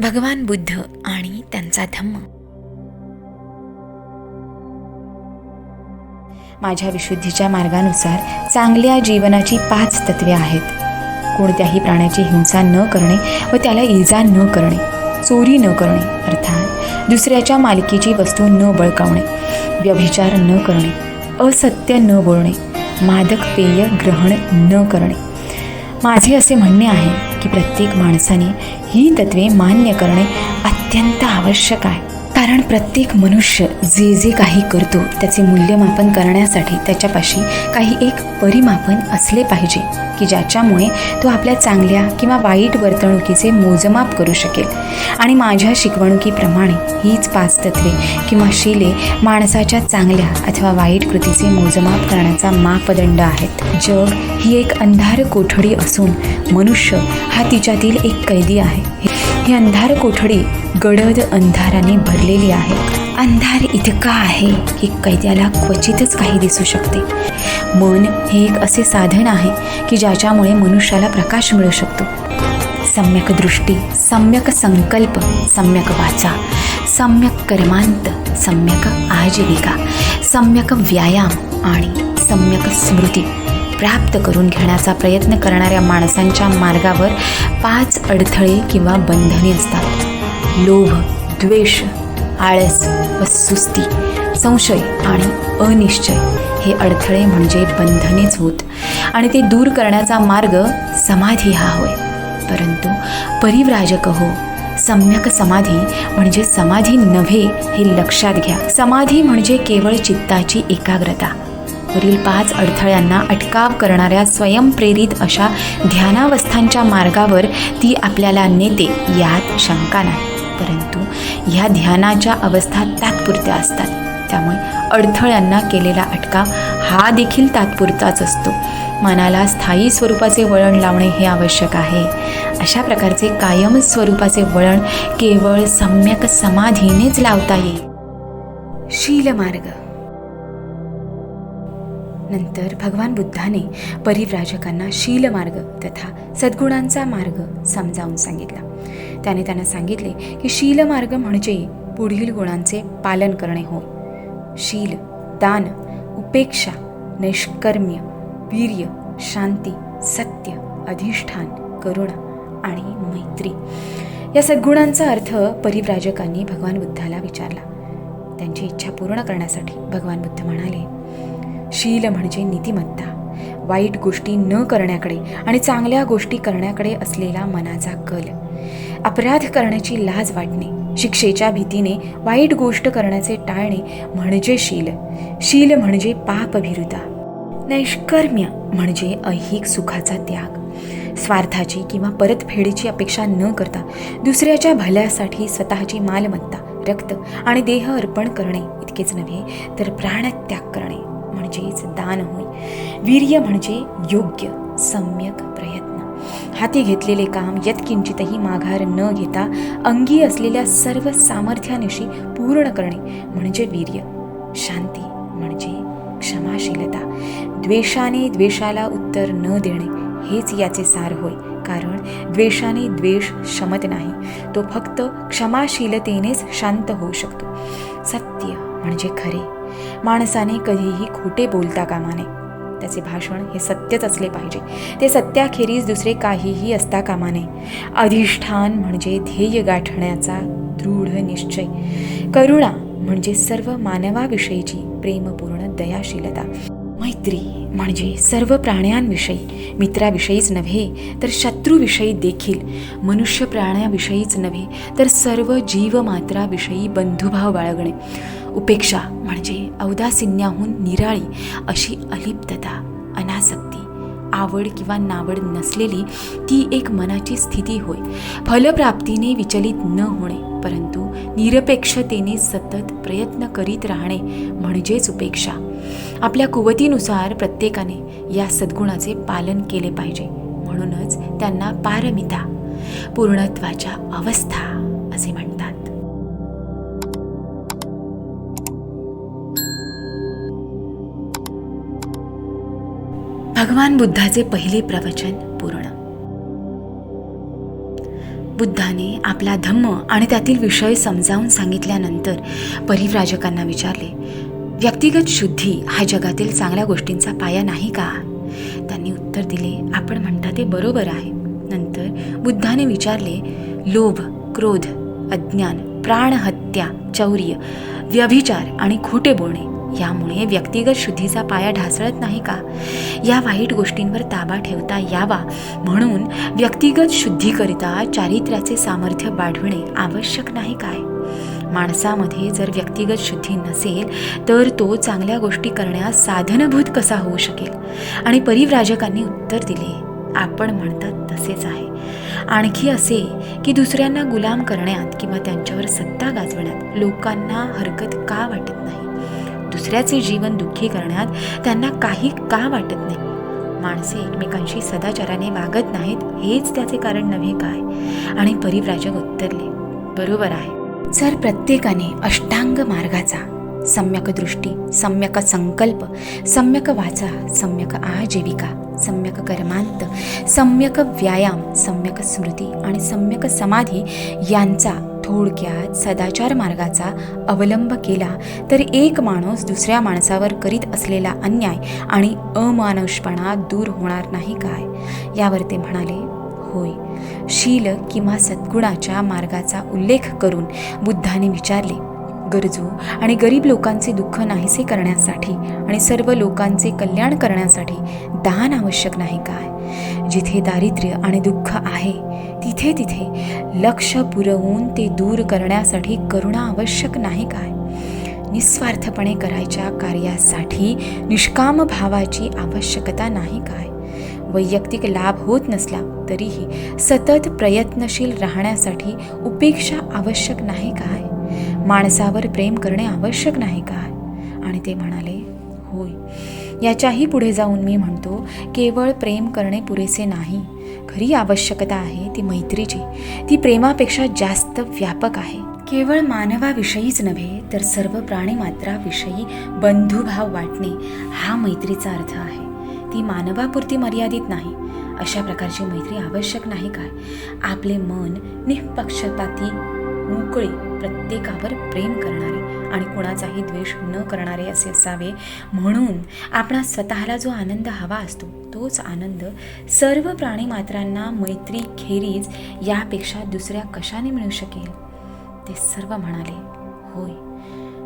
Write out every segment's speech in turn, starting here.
भगवान बुद्ध आणि त्यांचा धम्म. माझ्या विशुद्धीच्या मार्गानुसार चांगल्या जीवनाची पाच तत्वे आहेत. कोणत्याही प्राण्याची हिंसा न करणे व त्याला इजा न करणे चोरी न करणे अर्थात दुसऱ्याच्या मालकीची वस्तू न बळकावणे व्यभिचार न करणे असत्य न बोलणे मादक पेय ग्रहण न करणे. माझे असे म्हणणे आहे की प्रत्येक माणसाने ही तत्वे मान्य करणे अत्यंत आवश्यक आहे. कारण प्रत्येक मनुष्य जे जे काही करतो त्याचे मूल्यमापन करण्यासाठी त्याच्यापाशी काही एक परिमापन असले पाहिजे की ज्याच्यामुळे तो आपल्या चांगल्या किंवा वाईट वर्तणुकीचे मोजमाप करू शकेल. आणि माझ्या शिकवणुकीप्रमाणे हीच पाच तत्वे किंवा शिले माणसाच्या चांगल्या अथवा वाईट कृतीचे मोजमाप करण्याचा मापदंड आहेत. जग ही एक अंधार कोठडी असून मनुष्य हा तिच्यातील एक कैदी आहे. ही अंधार कोठडी गडद अंधाराने भरलेली आहे. अंधार इतका आहे की कैद्याला क्वचितच काही दिसू शकते. मन हे एक असे साधन आहे की ज्याच्यामुळे मनुष्याला प्रकाश मिळू शकतो. सम्यक दृष्टी सम्यक संकल्प सम्यक वाचा सम्यक कर्मांत सम्यक आजीविका सम्यक व्यायाम आणि सम्यक स्मृती प्राप्त करून घेण्याचा प्रयत्न करणाऱ्या माणसांच्या मार्गावर पाच अडथळे किंवा बंधने असतात. लोभ द्वेष आळस व सुस्ती संशय आणि अनिश्चय हे अडथळे म्हणजे बंधनेच होत आणि ते दूर करण्याचा मार्ग समाधी हा होय. परंतु परिव्राजक हो सम्यक समाधी म्हणजे समाधी नव्हे हे लक्षात घ्या. समाधी म्हणजे केवळ चित्ताची एकाग्रता. वरील पाच अडथळ्यांना अटकाव करणाऱ्या स्वयंप्रेरित अशा ध्यानावस्थांच्या मार्गावर ती आपल्याला नेते यात शंका नाही. परंतु ह्या ध्यानाच्या अवस्था तात्पुरत्या असतात. त्यामुळे अडथळ्यांना केलेला अटकाव हा देखील तात्पुरताच असतो. मनाला स्थायी स्वरूपाचे वळण लावणे हे आवश्यक आहे. अशा प्रकारचे कायम स्वरूपाचे वळण केवळ सम्यक समाधीनेच लावता येईल. शीलमार्ग. नंतर भगवान बुद्धाने परिव्राजकांना शीलमार्ग तथा सद्गुणांचा मार्ग समजावून सांगितला. त्याने त्यांना सांगितले की शीलमार्ग म्हणजे पुढील गुणांचे पालन करणे होय. शील दान उपेक्षा नैष्कर्म्य वीर्य शांती सत्य अधिष्ठान करुणा आणि मैत्री. या सद्गुणांचा अर्थ परिव्राजकांनी भगवान बुद्धाला विचारला. त्यांची इच्छा पूर्ण करण्यासाठी भगवान बुद्ध म्हणाले शील म्हणजे नीतिमत्ता. वाईट गोष्टी न करण्याकडे आणि चांगल्या गोष्टी करण्याकडे असलेला मनाचा कल. अपराध करण्याची लाज वाटणे शिक्षेच्या भीतीने वाईट गोष्ट करण्याचे टाळणे म्हणजे शील. शील म्हणजे पापभिरुता नैष्कर्म्य म्हणजे ऐहिक सुखाचा त्याग. स्वार्थाची किंवा परतफेडीची अपेक्षा न करता दुसऱ्याच्या भल्यासाठी स्वतःची मालमत्ता रक्त आणि देह अर्पण करणे इतकेच नव्हे तर प्राणत्याग करणे म्हणजेच दान होय. वीर्य म्हणजे योग्य सम्यक हाती घेतलेले काम यत्किंचितही माघार न घेता अंगी असलेल्या सर्व सामर्थ्यानिशी पूर्ण करणे म्हणजे वीर्य. शांती म्हणजे क्षमाशीलता. द्वेषाने द्वेषाला उत्तर न देणे हेच याचे सार होय. कारण द्वेषाने द्वेष शमत नाही. तो फक्त क्षमाशीलतेनेच शांत होऊ शकतो. सत्य म्हणजे खरे. माणसाने कधीही खोटे बोलता कामा नये. त्याचे भाषण हे सत्यच असले पाहिजे. ते सत्याखेरीज दुसरे काहीही असता कामा नये. अधिष्ठान म्हणजे ध्येय गाठण्याचा दृढ निश्चय. करुणा म्हणजे सर्व मानवाविषयीची प्रेमपूर्ण दयाशीलता. मैत्री म्हणजे सर्व प्राण्यांविषयी. मित्राविषयीच नव्हे तर शत्रूविषयी देखील. मनुष्य प्राण्याविषयीच नव्हे तर सर्व जीवमात्राविषयी बंधुभाव बाळगणे. उपेक्षा म्हणजे औदासिन्याहून निराळी अशी अलिप्तता अनासक्ती आवड किंवा नावड नसलेली ती एक मनाची स्थिती होय. फलप्राप्तीने विचलित न होणे परंतु निरपेक्षतेने सतत प्रयत्न करीत राहणे म्हणजेच उपेक्षा. आपल्या कुवतीनुसार प्रत्येकाने या सद्गुणाचे पालन केले पाहिजे म्हणूनच त्यांना पारमिता पूर्णत्वाच्या अवस्था असे म्हणतात. भगवान बुद्धाचे पहिले प्रवचन पूर्ण. बुद्धाने आपला धम्म आणि त्यातील विषय समजावून सांगितल्यानंतर परिव्राजकांना विचारले व्यक्तिगत शुद्धी हा जगातील चांगल्या गोष्टींचा पाया नाही का? त्यांनी उत्तर दिले आपण म्हणता ते बरोबर आहे. नंतर बुद्धाने विचारले लोभ क्रोध अज्ञान प्राणहत्या चौर्य व्यभिचार आणि खोटे बोलणे यामुळे व्यक्तिगत शुद्धीचा पाया ढासळत नाही का? या वाईट गोष्टींवर ताबा ठेवता यावा. म्हणून व्यक्तिगत शुद्धीकरिता चारित्र्याचे सामर्थ्य वाढविणे आवश्यक नाही काय? माणसामध्ये जर व्यक्तिगत शुद्धी नसेल तर तो चांगल्या गोष्टी करण्यास साधनभूत कसा होऊ शकेल? आणि परिव्राजकांनी उत्तर दिले आपण म्हणतात तसेच आहे. आणखी असे की दुसऱ्यांना गुलाम करण्यात किंवा त्यांच्यावर सत्ता गाजवण्यात लोकांना हरकत का वाटत नाही? दुसऱ्याचे जीवन दुःखी करण्यात त्यांना काही का वाटत नाही. माणसे एकमेकांशी सदाचाराने वागत नाहीत हेच त्याचे कारण नव्हे काय? आणि परिव्राजक उत्तरले बरोबर आहे. जर प्रत्येकाने अष्टांग मार्गाचा सम्यक दृष्टी सम्यक संकल्प सम्यक वाचा सम्यक आजीविका सम्यक कर्मांत सम्यक व्यायाम सम्यक स्मृती आणि सम्यक समाधी यांचा थोडक्यात सदाचार मार्गाचा अवलंब केला तर एक माणूस दुसऱ्या माणसावर करीत असलेला अन्याय आणि अमानुषपणा दूर होणार नाही काय? यावर ते म्हणाले होय. शील किंवा सद्गुणाच्या मार्गाचा उल्लेख करून बुद्धाने विचारले गरजू आणि गरीब लोकांचे दुःख नाहीसे करण्यासाठी आणि सर्व लोकांचे कल्याण करण्यासाठी दान आवश्यक नाही काय? जिथे दारिद्र्य आणि दुःख आहे तिथे तिथे लक्ष पुरवून ते दूर करण्यासाठी करुणा आवश्यक नाही काय? निस्वार्थपणे करायच्या कार्यासाठी निष्काम भावाची आवश्यकता नाही काय? वैयक्तिक लाभ होत नसला तरीही सतत प्रयत्नशील राहण्यासाठी उपेक्षा आवश्यक नाही काय? माणसावर प्रेम करणे आवश्यक नाही काय आणि ते म्हणाले होय. याच्याही पुढे जाऊन मी म्हणतो केवळ प्रेम करणे पुरेसे नाही. खरी आवश्यकता आहे ती मैत्रीची. ती प्रेमापेक्षा जास्त व्यापक आहे. केवळ मानवाविषयीच नव्हे तर सर्व प्राणीमात्राविषयी बंधुभाव वाटणे हा मैत्रीचा अर्थ आहे. ती मानवापुरती मर्यादित नाही. अशा प्रकारची मैत्री आवश्यक नाही काय? आपले मन निःपक्षपाती मोकळे प्रत्येकावर प्रेम करणारे आणि कोणाचाही द्वेष न करणारे असे असावे. म्हणून आपणा स्वतःला जो आनंद हवा असतो तोच आनंद सर्व प्राणीमात्रांना मैत्री खेरीज यापेक्षा दुसऱ्या कशाने मिळू शकेल? ते सर्व म्हणाले होय.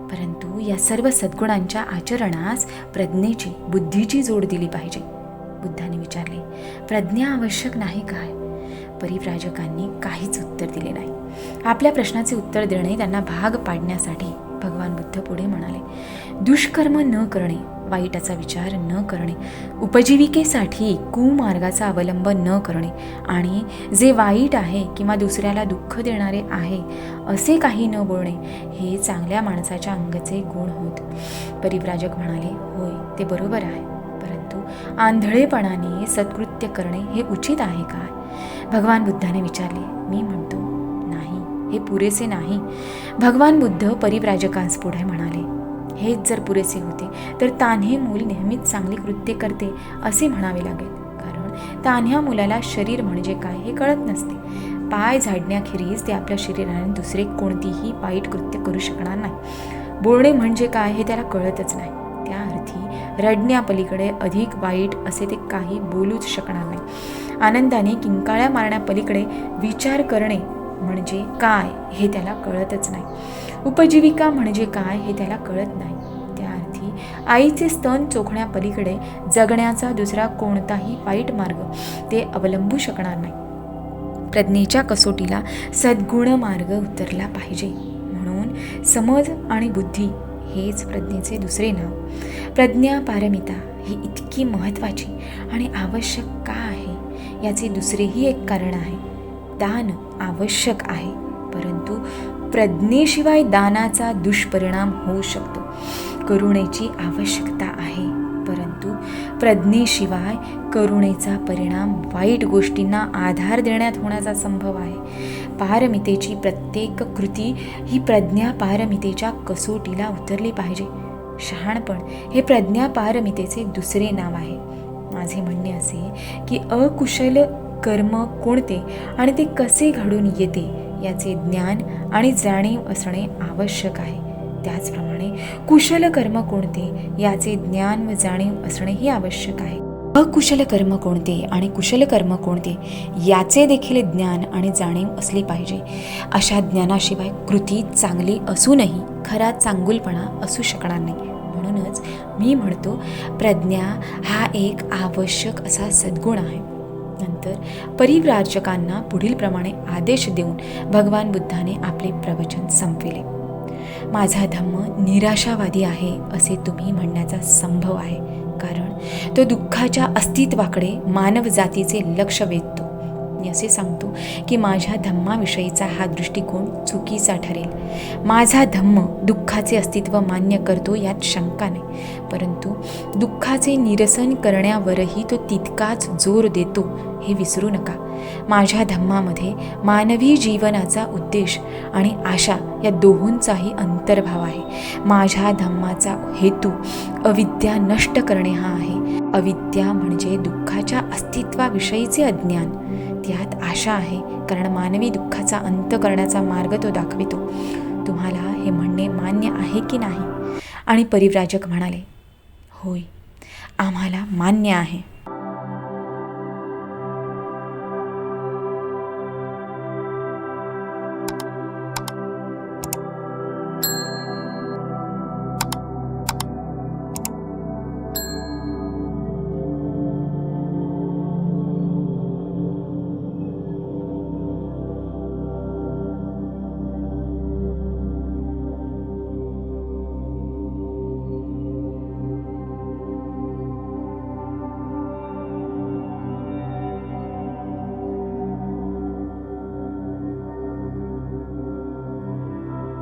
परंतु या सर्व सद्गुणांच्या आचरणास प्रज्ञेची बुद्धीची जोड दिली पाहिजे. बुद्धाने विचारले प्रज्ञा आवश्यक नाही काय? परिव्राजकांनी काहीच उत्तर दिले नाही. आपल्या प्रश्नाचे उत्तर देणे त्यांना भाग पाडण्यासाठी भगवान बुद्ध पुढे म्हणाले दुष्कर्म न करणे वाईटाचा विचार न करणे उपजीविकेसाठी कुमार्गाचा अवलंब न करणे आणि जे वाईट आहे किंवा दुसऱ्याला दुःख देणारे आहे असे काही न बोलणे हे चांगल्या माणसाच्या अंगचे गुण होत. परिव्राजक म्हणाले होय ते बरोबर आहे. परंतु आंधळेपणाने सत्कृत्य करणे हे उचित आहे काय? भगवान बुद्धाने विचारले मी म्हणतो नाही हे पुरेसे नाही. भगवान बुद्ध परिव्राजकांस पुढे म्हणाले हेच जर पुरेसे होते तर तान्हे मूल नेहमीच चांगली कृत्य करते असे म्हणावे लागेल. कारण तान्ह्या मुलाला शरीर म्हणजे काय हे कळत नसते. पाय झाडण्याखेरीज ते आपल्या शरीराने दुसरे कोणतीही वाईट कृत्य करू शकणार नाही. बोलणे म्हणजे काय हे त्याला कळतच नाही. त्या अर्थी रडण्यापलीकडे अधिक वाईट असे ते काही बोलूच शकणार नाही. आनंदाने किंकाळ्या मारण्यापलीकडे विचार करणे म्हणजे काय हे त्याला कळतच नाही. उपजीविका म्हणजे काय हे त्याला कळत नाही. त्या अर्थी आईचे स्तन चोखण्यापलीकडे जगण्याचा दुसरा कोणताही वाईट मार्ग ते अवलंबू शकणार नाही. प्रज्ञेच्या कसोटीला सद्गुण मार्ग उतरला पाहिजे. म्हणून समज आणि बुद्धी हेच प्रज्ञेचे दुसरे नाव. प्रज्ञा पारमिता ही इतकी महत्त्वाची आणि आवश्यक का आहे? याचे दुसरेही एक कारण आहे. दान आवश्यक आहे परंतु प्रज्ञेशिवाय दानाचा दुष्परिणाम होऊ शकतो. करुणेची आवश्यकता आहे परंतु प्रज्ञेशिवाय करुणेचा परिणाम वाईट गोष्टींना आधार देण्यात होण्याचा संभव आहे. पारमितेची प्रत्येक कृती ही प्रज्ञा पारमितेच्या कसोटीला उतरली पाहिजे. शहाणपण हे प्रज्ञा पारमितेचे दुसरे नाव आहे. माझे म्हणणे असे की अकुशल कर्म कोणते आणि ते कसे घडून येते याचे ज्ञान आणि जाणीव असणे आवश्यक आहे. त्याचप्रमाणे कुशल कर्म कोणते याचे ज्ञान व जाणीव असणेही आवश्यक आहे. अकुशल कर्म कोणते आणि कुशल कर्म कोणते याचे देखील ज्ञान आणि जाणीव असली पाहिजे. अशा ज्ञानाशिवाय कृती चांगली असूनही खरा चांगुलपणा असू शकणार नाही. म्हणूनच मी म्हणतो प्रज्ञा हा एक आवश्यक असा सद्गुण आहे. नंतर परिव्राजकांना पुढील प्रमाणे आदेश देऊन भगवान बुद्धाने आपले प्रवचन संपविले. माझा धम्म निराशावादी आहे असे तुम्ही म्हणण्याचा संभव आहे. कारण तो दुःखाच्या अस्तित्वाकडे मानव जातीचे लक्ष वेधतो. मी असे सांगतो की माझ्या धम्माविषयीचा हा दृष्टिकोन चुकीचा ठरेल. माझा धम्म दुःखाचे अस्तित्व मान्य करतो यात शंका नाही. परंतु दुःखाचे निरसन करण्यावरही तो तितकाच जोर देतो हे विसरू नका. माझ्या धम्मामध्ये मानवी जीवनाचा उद्देश आणि आशा या दोहोंचाही अंतर्भाव आहे. माझ्या धम्माचा हेतू अविद्या नष्ट करणे हा आहे. अविद्या म्हणजे दुःखाच्या अस्तित्वाविषयीचे अज्ञान. त्यात आशा आहे. कारण मानवी दुःखाचा अंत करण्याचा मार्ग तो दाखवितो. तुम्हाला हे म्हणणे मान्य आहे की नाही? आणि परिव्राजक म्हणाले होय आम्हाला मान्य आहे.